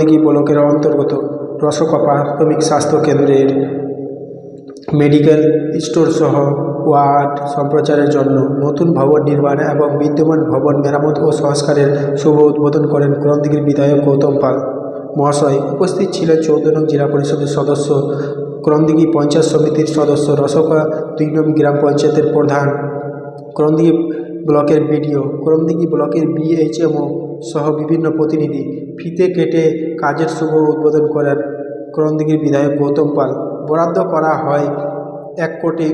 করণদিঘি ব্লকের অন্তর্গত রসকা প্রাথমিক স্বাস্থ্য কেন্দ্রের মেডিকেল স্টোর সহ ওয়ার্ড সম্প্রচারের জন্য নতুন ভবন নির্মাণ এবং বিদ্যমান ভবন মেরামত ও সংস্কারের শুভ উদ্বোধন করেন করণদিঘির বিধায়ক গৌতম পাল। মহাশয় উপস্থিত ছিলেন চৌদ্দ নং জেলা পরিষদের সদস্য করণদিঘি পঞ্চায়েত সমিতির সদস্য, রসকা দুই নং গ্রাম পঞ্চায়েতের প্রধান করণদিঘি ব্লকের বিডিও করণদিঘি ব্লকের বিএইচএমও সহ বিভিন্ন প্রতিনিধি ফিতে কেটে কাজের শুভ উদ্বোধন করেন করণদিঘির বিধায়ক গৌতম পাল। বরাদ্দ করা হয় এক কোটি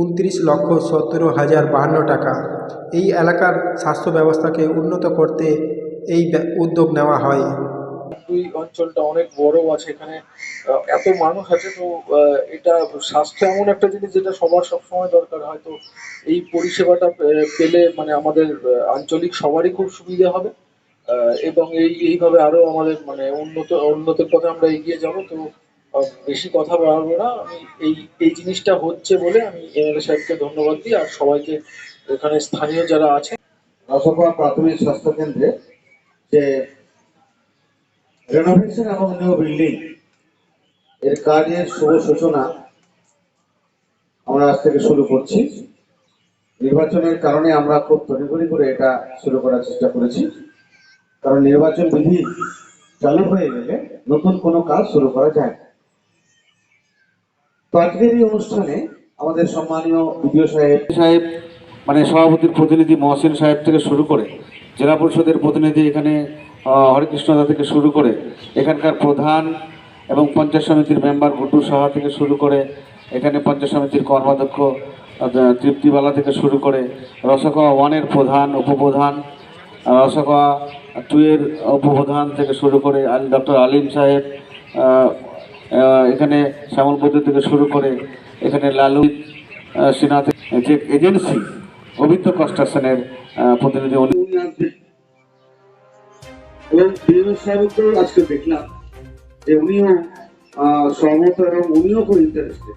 উনত্রিশ লক্ষ সতেরো হাজার বাহান্ন টাকা। এই এলাকার স্বাস্থ্য ব্যবস্থাকে উন্নত করতে এই উদ্যোগ নেওয়া হয়। দুই অঞ্চলটা অনেক বড় আছে, এখানে এত মানুষ আছে তো এটা স্বাস্থ্য এমন একটা জিনিস যেটা সবার সবসময় দরকার। হয়তো এই পরিষেবাটা পেলে মানে আমাদের আঞ্চলিক সবারই খুব সুবিধা হবে। এবং এই, এইভাবে আরও আমাদের মানে উন্নত, উন্নতির পথে আমরা এগিয়ে যাব, তো বেশি কথা বাড়াবো না। আমি এই এই জিনিসটা হচ্ছে বলে আমি এমএলএ সাহেবকে ধন্যবাদ দিই আর সবাইকে এখানে স্থানীয় যারা আছে। রসপা প্রাথমিক স্বাস্থ্য কেন্দ্রে যে রেনোভেশন এবং নিউ বিল্ডিং এর কাজের শুভ সূচনা আমরা আজ থেকে শুরু করছি। নির্বাচনের কারণে আমরা খুব তড়িঘড়ি করে এটা শুরু করার চেষ্টা করেছি। কারণ নির্বাচন বিধি চালু হয়ে গেলে নতুন কোনো কাজ শুরু করা যায়। তো আজকের এই অনুষ্ঠানে আমাদের সম্মানীয় বিডিও সাহেব সাহেব মানে সভাপতির প্রতিনিধি মহসিন সাহেব থেকে শুরু করে জেলা পরিষদের প্রতিনিধি এখানে হরেকৃষ্ণদা থেকে শুরু করে এখানকার প্রধান এবং পঞ্চায়েত সমিতির মেম্বার গুড্ডু সাহা থেকে শুরু করে এখানে পঞ্চায়েত সমিতির কর্মাধ্যক্ষ তৃপ্তিবালা থেকে শুরু করে রসকা ওয়ানের প্রধান উপপ্রধান আহ, রসকা টু উপপ্রধান থেকে শুরু করে আল ডক্টর আলিম সাহেব এখানে শ্যামল বৈদ্য থেকে শুরু করে এখানে লালু সিনহা যে এজেন্সি অভিত্য কনস্ট্রাকশনের প্রতিনিধি এবং আজকে দেখলাম যে উনিও সহমত এবং উনিও খুব ইন্টারেস্টেড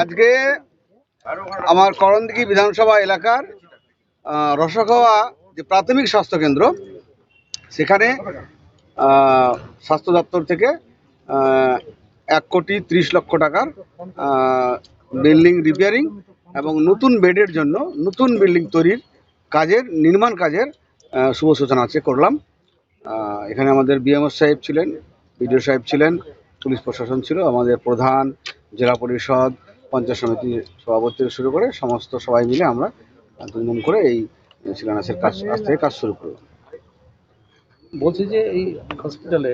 আজকে আমার করণদিঘি বিধানসভা এলাকার রসখাওয়া যে প্রাথমিক স্বাস্থ্য কেন্দ্র, সেখানে স্বাস্থ্য দপ্তর থেকে এক কোটি ত্রিশ লক্ষ টাকার বিল্ডিং রিপেয়ারিং এবং নতুন বেডের জন্য নতুন বিল্ডিং তৈরির কাজের, নির্মাণ কাজের শুভ সূচনা আছে করলাম। এখানে আমাদের বিএমএস সাহেব ছিলেন, বিডিও সাহেব ছিলেন, পুলিশ প্রশাসন ছিল, আমাদের প্রধান জেলা পরিষদ, পঞ্চায়েত সমিতির সভাপতি শুরু করে সমস্ত সবাই মিলে আমরা দুমদুম করে এই শিলান্যাসের কাজ, আজ থেকে কাজ শুরু করলাম বলছি যে এই হসপিটালে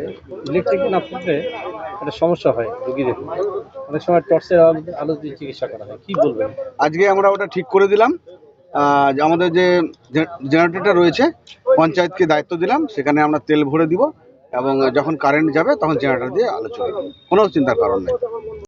ইলেকট্রিক না থাকলে একটা সমস্যা হয় রোগীদের। অনেক সময় টর্চের আলো দিয়ে চিকিৎসা করা হয়। কি বলবেন? আজকে আমরা ওটা ঠিক করে দিলাম। আমাদের যে জেনারেটরটা রয়েছে, পঞ্চায়েতকে দায়িত্ব দিলাম। সেখানে আমরা তেল ভরে দিব এবং যখন কারেন্ট যাবে, তখন জেনারেটর দিয়ে আলো চলবে কোনো চিন্তার কারণ নেই।